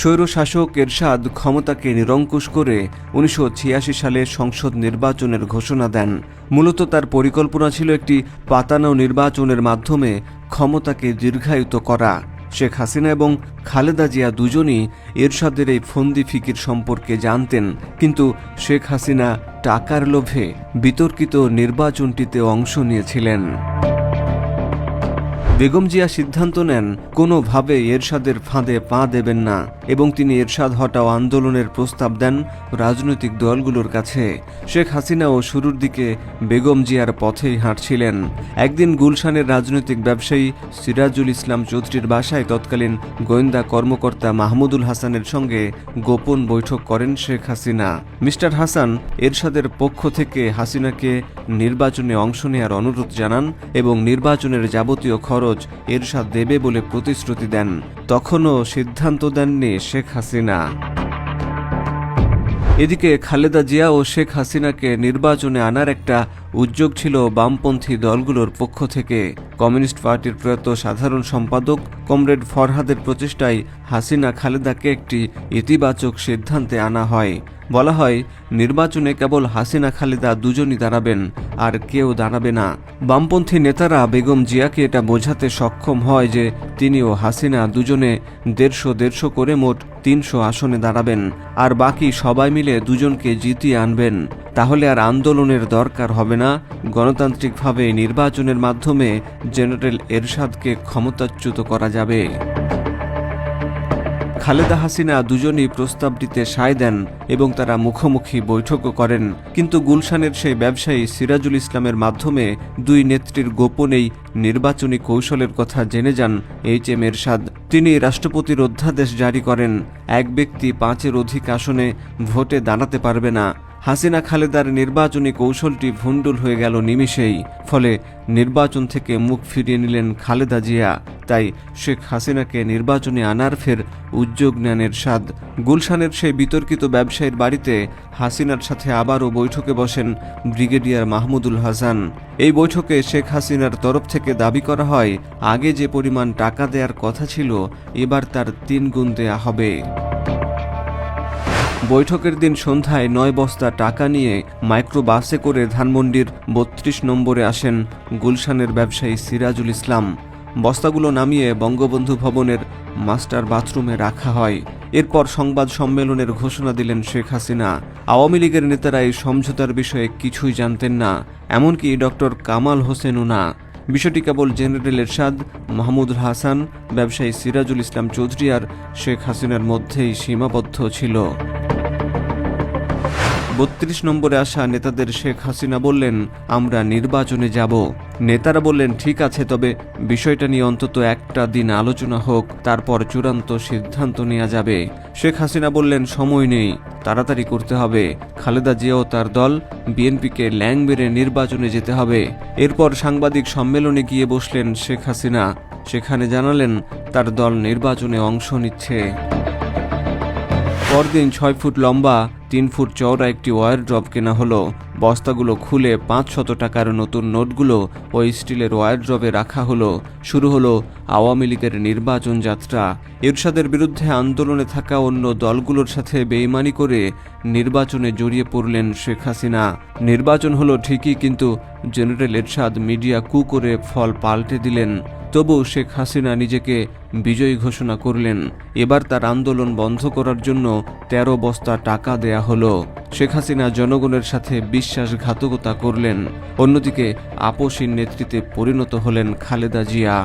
স্বৈরশাসক এরশাদ ক্ষমতাকে নিরঙ্কুশ করে উনিশশো ছিয়াশি সালে সংসদ নির্বাচনের ঘোষণা দেন। মূলত তার পরিকল্পনা ছিল একটি পাতানো নির্বাচনের মাধ্যমে ক্ষমতাকে দীর্ঘায়িত করা। শেখ হাসিনা এবং খালেদা জিয়া দুজনই এরশাদের এই ফন্দি ফিকির সম্পর্কে জানতেন, কিন্তু শেখ হাসিনা টাকার লোভে বিতর্কিত নির্বাচনটিতে অংশ নিয়েছিলেন। বেগম জিয়া সিদ্ধান্ত নেন, কোনোভাবে এরশাদের ফাঁদে পা দেবেন না এবং তিনি এরশাদ হটাও আন্দোলনের প্রস্তাব দেন রাজনৈতিক দলগুলোর কাছে। শেখ হাসিনাও শুরুর দিকে বেগম জিয়ার পথেই হাঁটছিলেন। একদিন গুলশানের রাজনৈতিক ব্যবসায়ী সিরাজুল ইসলাম চৌধুরীর বাসায় তৎকালীন গোয়েন্দা কর্মকর্তা মাহমুদুল হাসানের সঙ্গে গোপন বৈঠক করেন শেখ হাসিনা। মিস্টার হাসান এরশাদের পক্ষ থেকে হাসিনাকে নির্বাচনে অংশ নেওয়ার অনুরোধ জানান এবং নির্বাচনের যাবতীয় খরচ এরশাদ দেবে বলে প্রতিশ্রুতি দেন। তখনও সিদ্ধান্ত দেননি শেখ হাসিনা। এদিকে খালেদা জিয়া ও শেখ হাসিনাকে নির্বাচনে আনার একটা উদ্যোগ ছিল বামপন্থী দলগুলোর পক্ষ থেকে। কমিউনিস্ট পার্টির প্রয়াত সাধারণ সম্পাদক কমরেড ফরহাদের প্রচেষ্টায় হাসিনা খালেদাকে একটি ইতিবাচক সিদ্ধান্তে আনা হয়। বলা হয়, নির্বাচনে কেবল হাসিনা খালেদা দুজনই দাঁড়াবেন আর কেউ দাঁড়াবে না। বামপন্থী নেতারা বেগম জিয়াকে এটা বোঝাতে সক্ষম হয় যে তিনি ও হাসিনা দুজনে দেড়শো দেড়শো করে মোট তিনশো আসনে দাঁড়াবেন আর বাকি সবাই মিলে দুজনকে জিতিয়ে আনবেন। তাহলে আর আন্দোলনের দরকার হবে না। গণতান্ত্রিকভাবে নির্বাচনের মাধ্যমে জেনারেল এরশাদকে ক্ষমতাচ্যুত করা যাবে। খালেদা হাসিনা দুজনই প্রস্তাবটিতে সায় দেন এবং তারা মুখোমুখি বৈঠকও করেন। কিন্তু গুলশানের সেই ব্যবসায়ী সিরাজুল ইসলামের মাধ্যমে দুই নেত্রীর গোপনেই নির্বাচনী কৌশলের কথা জেনে যান এইচ এম এরশাদ। তিনি রাষ্ট্রপতির অধ্যাদেশ জারি করেন। এক ব্যক্তি পাঁচের অধিক আসনে ভোটে দাঁড়াতে পারবে না। হাসিনা খালেদার নির্বাচনী কৌশলটি ভুন্ডুল হয়ে গেল নিমিষেই। ফলে নির্বাচন থেকে মুখ ফিরিয়ে নিলেন খালেদা জিয়া। তাই শেখ হাসিনাকে নির্বাচনে আনার ফের উদ্যোগ নেন এরশাদ। গুলশানের সেই বিতর্কিত ব্যবসায়ীর বাড়িতে হাসিনার সাথে আবারও বৈঠকে বসেন ব্রিগেডিয়ার মাহমুদুল হাসান। এই বৈঠকে শেখ হাসিনার তরফ থেকে দাবি করা হয়, আগে যে পরিমাণ টাকা দেওয়ার কথা ছিল, এবার তার তিন গুণ দেয়া হবে। বৈঠকের দিন সন্ধ্যায় নয় বস্তা টাকা নিয়ে মাইক্রো বাসে করে ধানমন্ডির বত্রিশ নম্বরে আসেন গুলশানের ব্যবসায়ী সিরাজুল ইসলাম। বস্তাগুলো নামিয়ে বঙ্গবন্ধু ভবনের মাস্টার বাথরুমে রাখা হয়। এরপর সংবাদ সম্মেলনের ঘোষণা দিলেন শেখ হাসিনা। আওয়ামী লীগের নেতারা এই সমঝোতার বিষয়ে কিছুই জানতেন না, এমনকি ডক্টর কামাল হোসেনও না। বিষয়টি কেবল জেনারেল এরশাদ মাহমুদুল হাসান, ব্যবসায়ী সিরাজুল ইসলাম চৌধুরী আর শেখ হাসিনার মধ্যেই সীমাবদ্ধ ছিল। বত্রিশ নম্বরে আসা নেতাদের শেখ হাসিনা বললেন, আমরা নির্বাচনে যাব। নেতারা বললেন, ঠিক আছে, তবে বিষয়টা নিয়ে অন্তত একটা দিন আলোচনা হোক, তারপর চূড়ান্ত সিদ্ধান্ত নেওয়া যাবে। শেখ হাসিনা বললেন, সময় নেই, তাড়াতাড়ি করতে হবে। খালেদা জিয়াও তার দল, বিএনপিকে ল্যাং বেড়ে নির্বাচনে যেতে হবে। এরপর সাংবাদিক সম্মেলনে গিয়ে বসলেন শেখ হাসিনা। সেখানে জানালেন, তার দল নির্বাচনে অংশ নিচ্ছে। পরদিন ছয় ফুট লম্বা তিন ফুট চওড়া একটি ওয়ার ড্রপ কেনা হলো। বস্তাগুলো খুলে পাঁচ শত টাকার নতুন নোটগুলো ওই স্টিলের ওয়ার ড্রপে রাখা হলো। শুরু হলো আওয়ামী লীগের নির্বাচন যাত্রা। এরশাদের বিরুদ্ধে আন্দোলনে থাকা অন্য দলগুলোর সাথে বেইমানি করে নির্বাচনে জড়িয়ে পড়লেন শেখ হাসিনা। নির্বাচন হলো ঠিকই, কিন্তু জেনারেল এরশাদ মিডিয়া কু করে ফল পাল্টে দিলেন। তবু শেখ হাসিনা নিজেকে বিজয়ী ঘোষণা করলেন। এবার তার আন্দোলন বন্ধ করার জন্য তেরো বস্তা টাকা দেয়া হলো। শেখ হাসিনা জনগণের সাথে বিশ্বাসঘাতকতা করলেন। অন্যদিকে আপোষীর নেতৃত্বে পরিণত হলেন খালেদা জিয়া।